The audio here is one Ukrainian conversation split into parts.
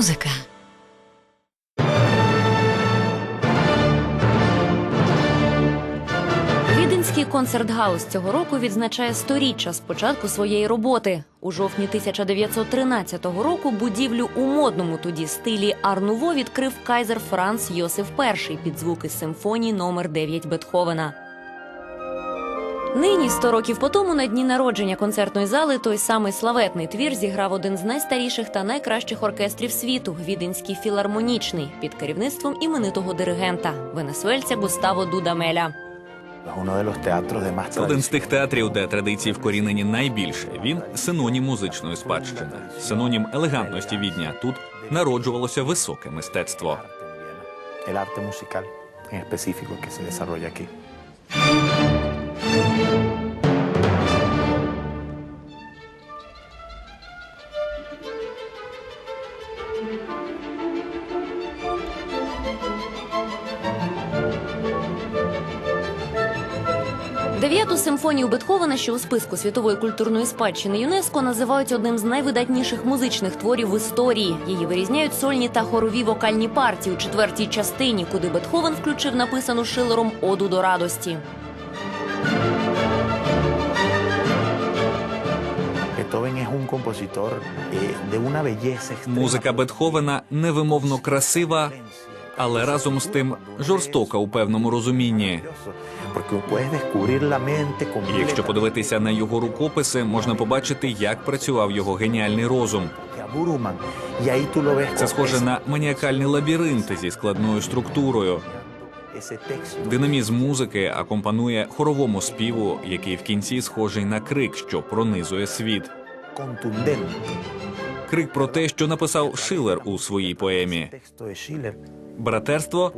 музика. Віденський концертгаус цього року відзначає сторіччя з початку своєї роботи. У жовтні 1913 року будівлю у модному тоді стилі Арнуво відкрив кайзер Франц Йосиф І під звуки симфонії номер 9 Бетховена. Нині, 100 років по тому, на дні народження концертної зали, той самий славетний твір зіграв один з найстаріших та найкращих оркестрів світу Віденський філармонічний під керівництвом іменитого диригента венесуельця Густаво Дудамеля. Más Один з тих театрів, де традиції вкорінені найбільше. Він синонім музичної спадщини, синонім елегантності відня. Тут народжувалося високе мистецтво. El arte musical en específico que se desarrolla aquí. Дев'яту симфонію Бетховена, що у списку світової культурної спадщини ЮНЕСКО, називають одним з найвидатніших музичних творів в історії. Її вирізняють сольні та хорові вокальні партії у четвертій частині, куди Бетховен включив написану Шилером Оду до радості. Eh. Музика Бетховена невимовно красива, але разом з тим жорстока у певному розумінні. Якщо подивитися на його рукописи, можна побачити, як працював його геніальний розум. Це схоже на маніакальний лабіринт зі складною структурою. Динамізм музики акомпанує хоровому співу, який в кінці схожий на крик, що пронизує світ. Крик про те, що написав Шилер у своїй поемі. Братерство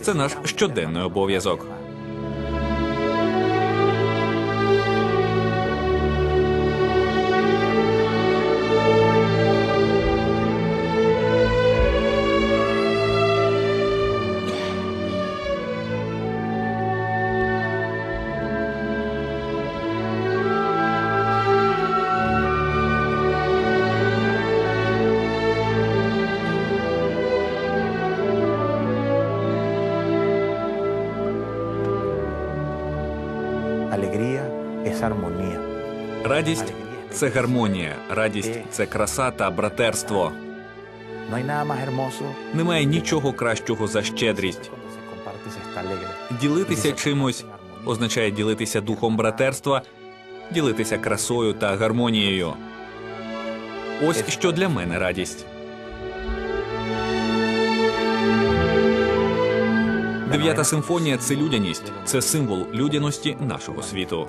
це наш щоденний обов'язок. Alegría armonía. Радість це гармонія, радість це краса та братерство. Немає нічого кращого за щедрість. Ділитися чимось означає ділитися духом братерства, ділитися красою та гармонією. Ось що для мене радість. Дев'ята симфонія це людяність, це символ людяності нашого світу.